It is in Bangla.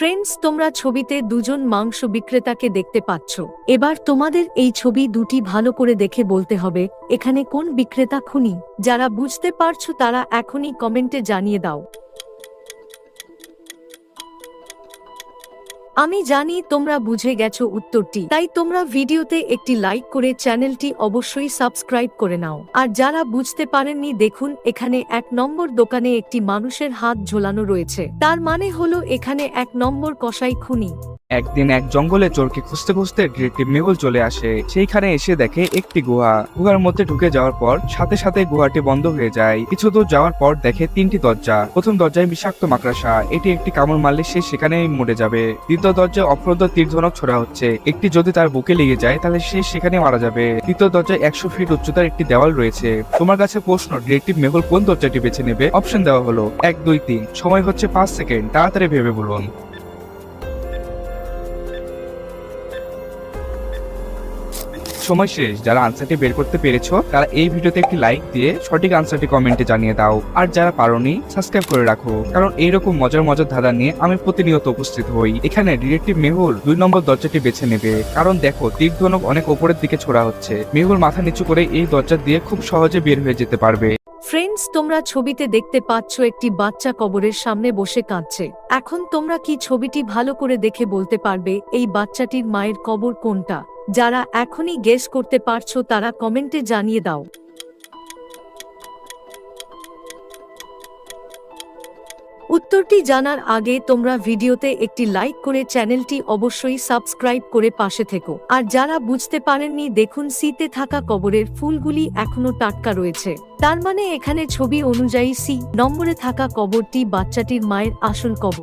ফ্রেন্ডস তোমরা ছবিতে দুজন মাংস বিক্রেতাকে দেখতে পাচ্ছ। এবার তোমাদের এই ছবি দুটি ভালো করে দেখে বলতে হবে, এখানে কোন বিক্রেতা খুনি? যারা বুঝতে পারছ তারা এখনই কমেন্টে জানিয়ে দাও। আমি জানি তোমরা বুঝে গেছো উত্তরটি, তাই তোমরা ভিডিওতে একটি লাইক করে চ্যানেলটি অবশ্যই সাবস্ক্রাইব করে নাও। আর যারা বুঝতে পারেননি, দেখুন, এখানে এক নম্বর দোকানে একটি মানুষের হাত ঝোলানো রয়েছে। তার মানে হলো এখানে এক নম্বর কষাই খুনি। একদিন এক জঙ্গলে চোরকে খুঁজতে খুঁজতে ডিটেকটিভ মেহুল চলে আসে। সেইখানে এসে দেখে একটি গুহা। গুহার মধ্যে ঢুকে যাওয়ার পর সাথে সাথে গুহাটি বন্ধ হয়ে যায়। কিছু দূর যাওয়ার পর দেখে তিনটি দরজা। প্রথম দরজায় বিষাক্ত মাকড়াসা। এটি একটি কামড় মারলে সে সেখানেই মরে যাবে। দ্বিতীয় দরজায় অফরন্ত তীরধনক ছোড়া হচ্ছে। একটি যদি তার বুকে লেগে যায়, তাহলে সে সেখানে মারা যাবে। তৃতীয় দরজায় একশো ফিট উচ্চতার একটি দেওয়াল রয়েছে। তোমার কাছে প্রশ্ন ডিটেকটিভ মেহুল কোন দরজাটি বেছে নেবে? অপশন দেওয়া হলো এক, দুই, তিন। সময় হচ্ছে পাঁচ সেকেন্ড। তাড়াতাড়ি ভেবে বলুন। সময় শেষ। যারা আনসারটি বের করতে পেরেছ, তারা এই ভিডিওতে একটি লাইক দিয়ে সঠিক আনসারটি কমেন্টে জানিয়ে দাও। আর যারা পারোনি সাবস্ক্রাইব করে রাখো। কারণ এইরকম মজার মজার ধাঁধা নিয়ে আমি প্রতিনিয়ত উপস্থিত হই। এখানে ডিটেকটিভ মেহুল দুই নম্বর দরজাটি বেছে নেবে। কারণ দেখো, তীর অনেক ওপরের দিকে ছোড়া হচ্ছে। মেহুল মাথা নিচু করে এই দরজা দিয়ে খুব সহজে বের হয়ে যেতে পারবে। ফ্রেন্ডস তোমরা ছবিতে দেখতে পাচ্ছ একটি বাচ্চা কবরের সামনে বসে কাঁদছে। এখন তোমরা কি ছবিটি ভালো করে দেখে বলতে পারবে, এই বাচ্চাটির মায়ের কবর কোনটা? যারা এখনই গেস করতে পারছ তারা কমেন্টে জানিয়ে দাও। উত্তরটি জানার আগে তোমরা ভিডিওতে একটি লাইক করে চ্যানেলটি অবশ্যই সাবস্ক্রাইব করে পাশে থেকো। আর যারা বুঝতে পারেননি, দেখুন সিতে থাকা কবরের ফুলগুলি এখনও টাটকা রয়েছে। তার মানে এখানে ছবি অনুযায়ী সি নম্বরে থাকা কবরটি বাচ্চাটির মায়ের আসল কবর।